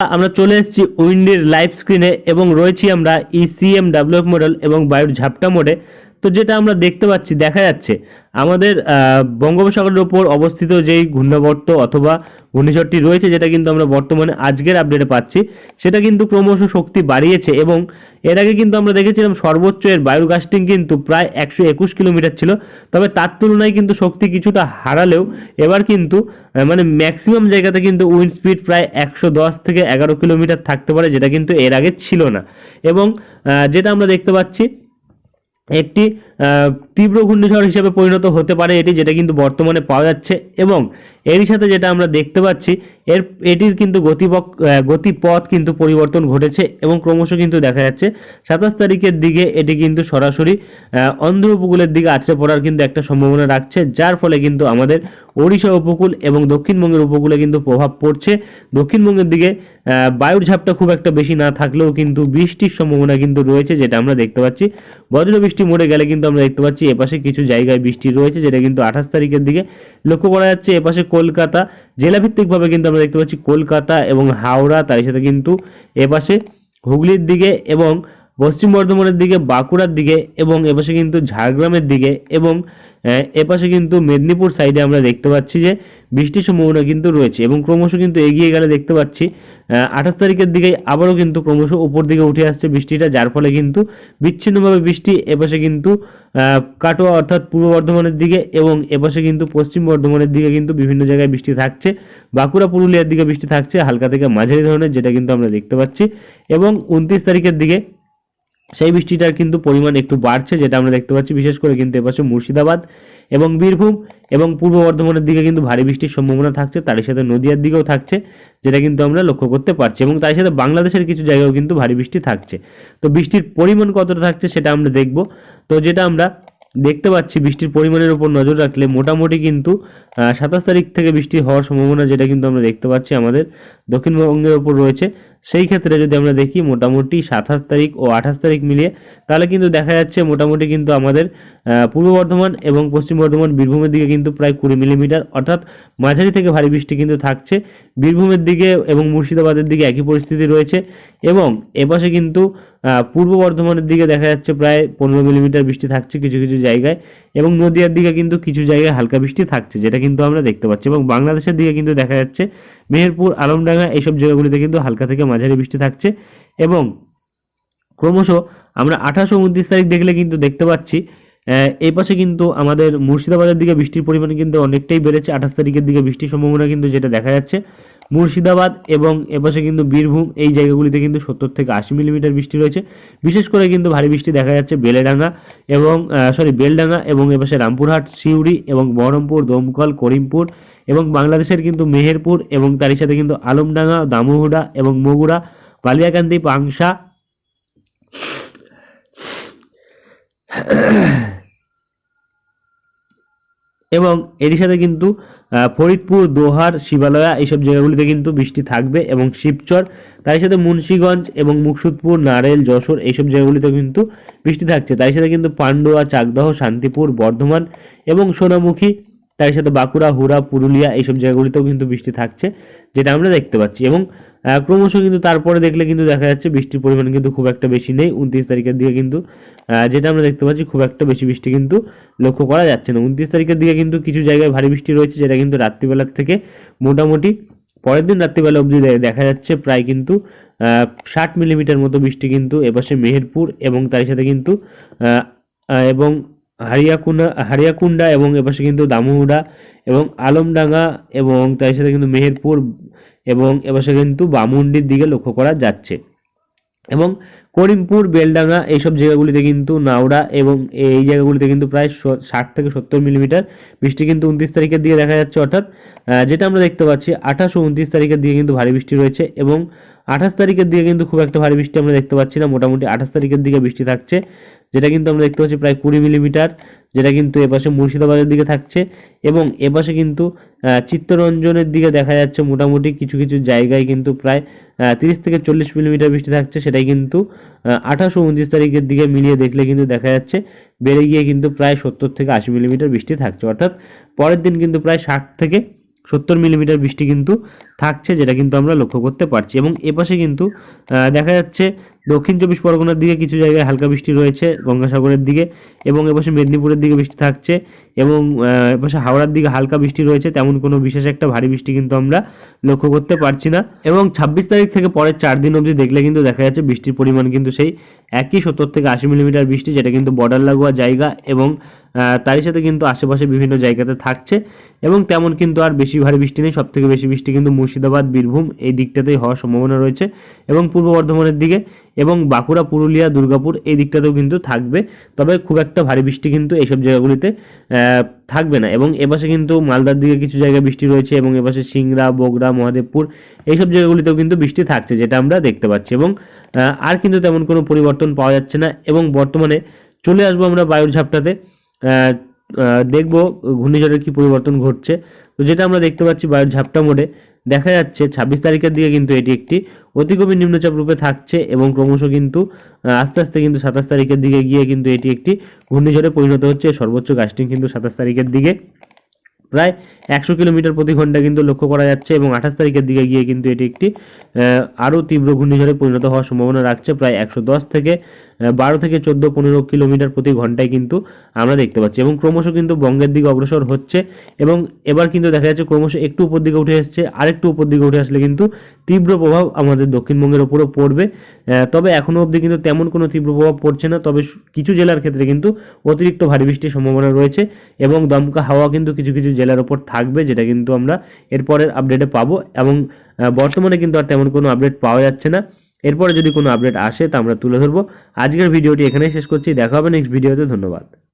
আমরা চলে এসেছি উইন্ডির লাইভ স্ক্রিনে এবং রয়েছি আমরা ইসিএম ডাব্লিউএফ মডেল এবং বায়ুর ঝাপটা মোডে তো যেটা আমরা দেখতে পাচ্ছি, দেখা যাচ্ছে, আমাদের বঙ্গোপসাগরের ওপর অবস্থিত যেই ঘূর্ণাবর্ত অথবা ঘূর্ণিঝড়টি রয়েছে, যেটা কিন্তু আমরা বর্তমানে আজকের আপডেটে পাচ্ছি, সেটা কিন্তু ক্রমশ শক্তি বাড়িয়েছে এবং এর আগে কিন্তু আমরা দেখেছিলাম সর্বোচ্চ এর বায়ুর গাস্টিং কিন্তু প্রায় একশো একুশ কিলোমিটার ছিল, তবে তার তুলনায় কিন্তু শক্তি কিছুটা হারালেও এবার কিন্তু মানে ম্যাক্সিমাম জায়গাতে কিন্তু উইন্ড স্পিড প্রায় একশো দশ থেকে এগারো কিলোমিটার থাকতে পারে, যেটা কিন্তু এর আগে ছিল না। এবং যেটা আমরা দেখতে পাচ্ছি একটি তীব্র ঘূর্ণিঝড় হিসেবে পরিণত হতে পারে এটি, যেটা কিন্তু বর্তমানে পাওয়া যাচ্ছে এবং এরই সাথে যেটা আমরা দেখতে পাচ্ছি এর, এটির কিন্তু গতিপথ গতিপথ কিন্তু পরিবর্তন ঘটেছে এবং ক্রমশ কিন্তু দেখা যাচ্ছে সাতাশ তারিখের দিকে এটি কিন্তু সরাসরি অন্ধ্র উপকূলের দিকে আছড়ে পড়ার কিন্তু একটা সম্ভাবনা রাখছে, যার ফলে কিন্তু আমাদের ওড়িশা উপকূল এবং দক্ষিণবঙ্গের উপকূলে কিন্তু প্রভাব পড়ছে। দক্ষিণবঙ্গের দিকে বায়ুর ঝাপটা খুব একটা বেশি না থাকলেও কিন্তু বৃষ্টির সম্ভাবনা কিন্তু রয়েছে, যেটা আমরা দেখতে পাচ্ছি। বজ্র বৃষ্টি মরে গেলে কিন্তু আমরা দেখতে পাচ্ছি এপাশে কিছু জায়গায় বৃষ্টি রয়েছে, যেটা কিন্তু আঠাশ তারিখের দিকে লক্ষ্য করা যাচ্ছে। এপাশে কলকাতা, জেলাভিত্তিকভাবে কিন্তু আমরা দেখতে পাচ্ছি কলকাতা এবং হাওড়া তার সাথে কিন্তু এপাশে হুগলির দিকে এবং পশ্চিম বর্ধমানের দিকে, বাঁকুড়ার দিকে এবং এপাশে কিন্তু ঝাড়গ্রামের দিকে এবং এপাশে কিন্তু মেদিনীপুর সাইডে আমরা দেখতে পাচ্ছি যে বৃষ্টির সম্ভাবনা কিন্তু রয়েছে এবং ক্রমশ কিন্তু এগিয়ে গেলে দেখতে পাচ্ছি আঠাশ তারিখের দিকে আবারও কিন্তু ক্রমশ উপর দিকে উঠে আসছে বৃষ্টিটা, যার ফলে কিন্তু বিচ্ছিন্নভাবে বৃষ্টি এপাশে কিন্তু কাটোয়া অর্থাৎ পূর্ব বর্ধমানের দিকে এবং এপাশে কিন্তু পশ্চিম বর্ধমানের দিকে কিন্তু বিভিন্ন জায়গায় বৃষ্টি থাকছে। বাঁকুড়া, পুরুলিয়ার দিকে বৃষ্টি থাকছে, হালকা থেকে মাঝারি ধরনের যেটা কিন্তু আমরা দেখতে পাচ্ছি এবং উনত্রিশ তারিখের দিকে সেই বৃষ্টিটার কিন্তু পরিমাণ একটু বাড়ছে, যেটা আমরা দেখতে পাচ্ছি। বিশেষ করে কিন্তু এপাশে মুর্শিদাবাদ এবং বীরভূম এবং পূর্ব বর্ধমানের দিকে কিন্তু ভারী বৃষ্টির সম্ভাবনা থাকছে। তারই সাথে নদিয়ার দিকেও থাকছে, যেটা কিন্তু আমরা লক্ষ্য করতে পারছি এবং তার সাথে বাংলাদেশের কিছু জায়গায়ও কিন্তু ভারী বৃষ্টি থাকছে। তো বৃষ্টির পরিমাণ কতটা থাকছে সেটা আমরা দেখব। তো যেটা আমরা দেখতে পাচ্ছি, বৃষ্টির পরিমাণের উপর নজর রাখলে মোটামুটি কিন্তু সাতাশ তারিখ থেকে বৃষ্টি হওয়ার সম্ভাবনা যেটা কিন্তু আমরা দেখতে পাচ্ছি আমাদের দক্ষিণবঙ্গের উপর রয়েছে। সেই ক্ষেত্রে যদি আমরা দেখি মোটামুটি সাতাশ তারিখ ও আঠাশ তারিখ মিলিয়ে, তাহলে কিন্তু দেখা যাচ্ছে মোটামুটি কিন্তু আমাদের পূর্ব বর্ধমান এবং পশ্চিম বর্ধমান বীরভূমের দিকে কিন্তু প্রায় কুড়ি মিলিমিটার, অর্থাৎ মাঝারি থেকে ভারী বৃষ্টি কিন্তু থাকছে। বীরভূমের দিকে এবং মুর্শিদাবাদের দিকে একই পরিস্থিতি রয়েছে এবং এপাশে কিন্তু পূর্ব বর্ধমানের দিকে দেখা যাচ্ছে প্রায় পনেরো মিলিমিটার বৃষ্টি থাকছে কিছু কিছু জায়গায় এবং নদিয়ার দিকে কিন্তু কিছু জায়গায় হালকা বৃষ্টি থাকছে, যেটা কিন্তু আমরা দেখতে পাচ্ছি এবং বাংলাদেশের দিকে কিন্তু দেখা যাচ্ছে মেহেরপুর, আলমডাঙ্গা, এইসব জায়গাগুলিতে কিন্তু হালকা থেকে মাঝারি বৃষ্টি থাকছে এবং ক্রমশ আমরা আঠাশ উনত্রিশ তারিখ দেখলে কিন্তু দেখতে পাচ্ছি এই পাশে কিন্তু আমাদের মুর্শিদাবাদের দিকে বৃষ্টির পরিমাণ কিন্তু অনেকটাই বেড়েছে, আঠাশ তারিখের দিকে বৃষ্টির সম্ভাবনা কিন্তু যেটা দেখা যাচ্ছে। মুর্শিদাবাদ এবং এপাশে কিন্তু বীরভূম, এই জায়গাগুলিতে কিন্তু সত্তর থেকে আশি মিলিমিটার বৃষ্টি রয়েছে। বিশেষ করে কিন্তু ভারী বৃষ্টি দেখা যাচ্ছে বেলেডাঙ্গা এবং সরি বেলডাঙ্গা এবং এপাশে রামপুরহাট, সিউড়ি এবং বহরমপুর, দমকল, করিমপুর এবং বাংলাদেশের কিন্তু মেহেরপুর এবং তারই সাথে কিন্তু আলমডাঙ্গা, দামুহুড়া এবং মগুড়া বালিয়াকান্দি, পাংশা। এবং এরই সাথে কিন্তু ফরিদপুর, দোহার, শিবালয়া এইসব জায়গাগুলিতে কিন্তু বৃষ্টি থাকবে এবং শিবচর তার সাথে মুন্সীগঞ্জ এবং মুকসুদপুর, নারেল, যশোর এইসব জায়গাগুলিতে কিন্তু বৃষ্টি থাকছে। তার সাথে কিন্তু পান্ডুয়া, চাকদহ, শান্তিপুর, বর্ধমান এবং সোনামুখী তার সাথে বাঁকুড়া, হুড়া, পুরুলিয়া এইসব জায়গাগুলিতেও কিন্তু বৃষ্টি থাকছে, যেটা আমরা দেখতে পাচ্ছি। এবং ক্রমশ কিন্তু তারপরে দেখলে কিন্তু দেখা যাচ্ছে বৃষ্টির পরিমাণ কিন্তু খুব একটা বেশি নেই। উনত্রিশ তারিখের দিকে কিন্তু যেটা আমরা দেখতে পাচ্ছি খুব একটা বেশি বৃষ্টি কিন্তু লক্ষ্য করা যাচ্ছে না। উনত্রিশ তারিখের দিকে কিন্তু কিছু জায়গায় ভারী বৃষ্টি রয়েছে, যেটা কিন্তু রাত্রিবেলার থেকে মোটামুটি পরের দিন রাত্রিবেলা অবধি দেখা যাচ্ছে প্রায় কিন্তু ষাট মিলিমিটার মতো বৃষ্টি কিন্তু এপাশে মেহেরপুর এবং তার সাথে কিন্তু এবং হারিয়াকুন্ডা হারিয়াকুন্ডা এবং এপাশে কিন্তু দামুহুডা এবং আলমডাঙ্গা এবং তার সাথে কিন্তু মেহেরপুর এবং এপাশে কিন্তু বামুন্ডির দিকে লক্ষ্য করা যাচ্ছে। এবং করিমপুর, বেলডাঙ্গা এইসব জায়গাগুলিতে কিন্তু নাওড়া এবং এই জায়গাগুলিতে কিন্তু প্রায় ষাট থেকে সত্তর মিলিমিটার বৃষ্টি কিন্তু উনত্রিশ তারিখের দিকে দেখা যাচ্ছে। অর্থাৎ যেটা আমরা দেখতে পাচ্ছি, আঠাশ ও উনত্রিশ তারিখের দিকে কিন্তু ভারী বৃষ্টি রয়েছে এবং আঠাশ তারিখের দিকে কিন্তু খুব একটা ভারী বৃষ্টি আমরা দেখতে পাচ্ছি না। মোটামুটি আঠাশ তারিখের দিকে বৃষ্টি থাকছে, যেটা কিন্তু আমরা দেখতে পাচ্ছি প্রায় কুড়ি মিলিমিটার, যেটা কিন্তু এপাশে মুর্শিদাবাদের দিকে থাকছে এবং এপাশে কিন্তু চিত্তরঞ্জনের দিকে দেখা যাচ্ছে মোটামুটি কিছু কিছু জায়গায় কিন্তু প্রায় তিরিশ থেকে চল্লিশ মিলিমিটার বৃষ্টি থাকছে। সেটাই কিন্তু আঠাশ উনত্রিশ তারিখের দিকে মিলিয়ে দেখলে কিন্তু দেখা যাচ্ছে বেড়ে গিয়ে কিন্তু প্রায় সত্তর থেকে আশি মিলিমিটার বৃষ্টি থাকছে। অর্থাৎ পরের দিন কিন্তু প্রায় ষাট থেকে সত্তর মিলিমিটার বৃষ্টি কিন্তু থাকছে, যেটা কিন্তু আমরা লক্ষ্য করতে পারছি। এবং এপাশে কিন্তু দেখা যাচ্ছে দক্ষিণ চব্বিশ পরগনার দিকে কিছু জায়গায় হালকা বৃষ্টি রয়েছে গঙ্গাসাগরের দিকে এবং এপাশে মেদিনীপুরের দিকে বৃষ্টি থাকছে এবং এপাশে হাওড়ার দিকে হালকা বৃষ্টি রয়েছে। তেমন কোনো বিশেষ একটা ভারী বৃষ্টি কিন্তু আমরা লক্ষ্য করতে পারছি না। এবং ছাব্বিশ তারিখ থেকে পরের চার দিন অবধি দেখলে কিন্তু দেখা যাচ্ছে বৃষ্টির পরিমাণ কিন্তু সেই একই সত্তর থেকে আশি মিলিমিটার বৃষ্টি, যেটা কিন্তু বর্ডার লাগোয়া জায়গা এবং তারই সাথে কিন্তু আশেপাশে বিভিন্ন জায়গাতে থাকছে এবং তেমন কিন্তু আর বেশি ভারী বৃষ্টি নেই। সব থেকে বেশি বৃষ্টি কিন্তু মুর্শিদাবাদ, বীরভূম এই দিকটাতেই হওয়ার সম্ভাবনা রয়েছে এবং পূর্ব বর্ধমানের দিকে এবং বাঁকুড়া, পুরুলিয়া, দুর্গাপুর এই দিকটাতেও কিন্তু থাকবে। তবে খুব একটা ভারী বৃষ্টি কিন্তু এইসব জায়গাগুলিতে থাকবে না এবং এপাশে কিন্তু মালদার দিকে কিছু জায়গায় বৃষ্টি রয়েছে এবং এপাশে সিংড়া বগরা মহাদেবপুর এইসব জায়গাগুলিতেও কিন্তু বৃষ্টি থাকছে যেটা আমরা দেখতে পাচ্ছি এবং আর কিন্তু তেমন কোনো পরিবর্তন পাওয়া যাচ্ছে না এবং বর্তমানে চলে আসব আমরা বায়ুর ঝাপটাতে। দেখব ঘূর্ণিঝড়ের কি পরিবর্তন ঘটছে। তো যেটা আমরা দেখতে পাচ্ছি বায়ুর ঝাপটা মোডে, দেখা যাচ্ছে ছাব্বিশ তারিখের দিকে কিন্তু এটি একটি অতি নিম্নচাপ রূপে থাকছে এবং ক্রমশ কিন্তু আস্তে আস্তে কিন্তু সাতাশ তারিখের দিকে গিয়ে কিন্তু এটি একটি ঘূর্ণিঝড়ে পরিণত হচ্ছে। সর্বোচ্চ গাস্টিং কিন্তু সাতাশ তারিখের দিকে। প্রায় একশো কিলোমিটার প্রতি ঘণ্টা কিন্তু লক্ষ্য করা যাচ্ছে এবং আঠাশ তারিখের দিকে গিয়ে কিন্তু এটি একটি আরও তীব্র ঘূর্ণিঝড়ে পরিণত হওয়ার সম্ভাবনা রাখছে। প্রায় একশো দশ থেকে বারো থেকে চোদ্দ, পনেরো কিলোমিটার প্রতি ঘন্টায় কিন্তু আমরা দেখতে পাচ্ছি। এবং ক্রমশ কিন্তু বঙ্গের দিকে অগ্রসর হচ্ছে এবং এবার কিন্তু দেখা যাচ্ছে ক্রমশ একটু উপর দিকে উঠে এসছে। আরেকটু উপর দিকে উঠে আসলে কিন্তু তীব্র প্রভাব আমাদের দক্ষিণবঙ্গের ওপরও পড়বে। তবে এখনও অবধি কিন্তু তেমন কোনো তীব্র প্রভাব পড়ছে না। তবে কিছু জেলার ক্ষেত্রে কিন্তু অতিরিক্ত ভারী বৃষ্টির সম্ভাবনা রয়েছে এবং দমকা হাওয়া কিন্তু কিছু কিছু জেলার ওপর থাকবে, যেটা কিন্তু আমরা এরপরের আপডেটে পাবো। এবং বর্তমানে কিন্তু আর তেমন কোনো আপডেট পাওয়া যাচ্ছে না। এরপরে যদি কোনো আপডেট আসে, তা আমরা তুলে ধরবো। আজকের ভিডিওটি এখানেই শেষ করছি। দেখা হবে নেক্সট ভিডিওতে ধন্যবাদ।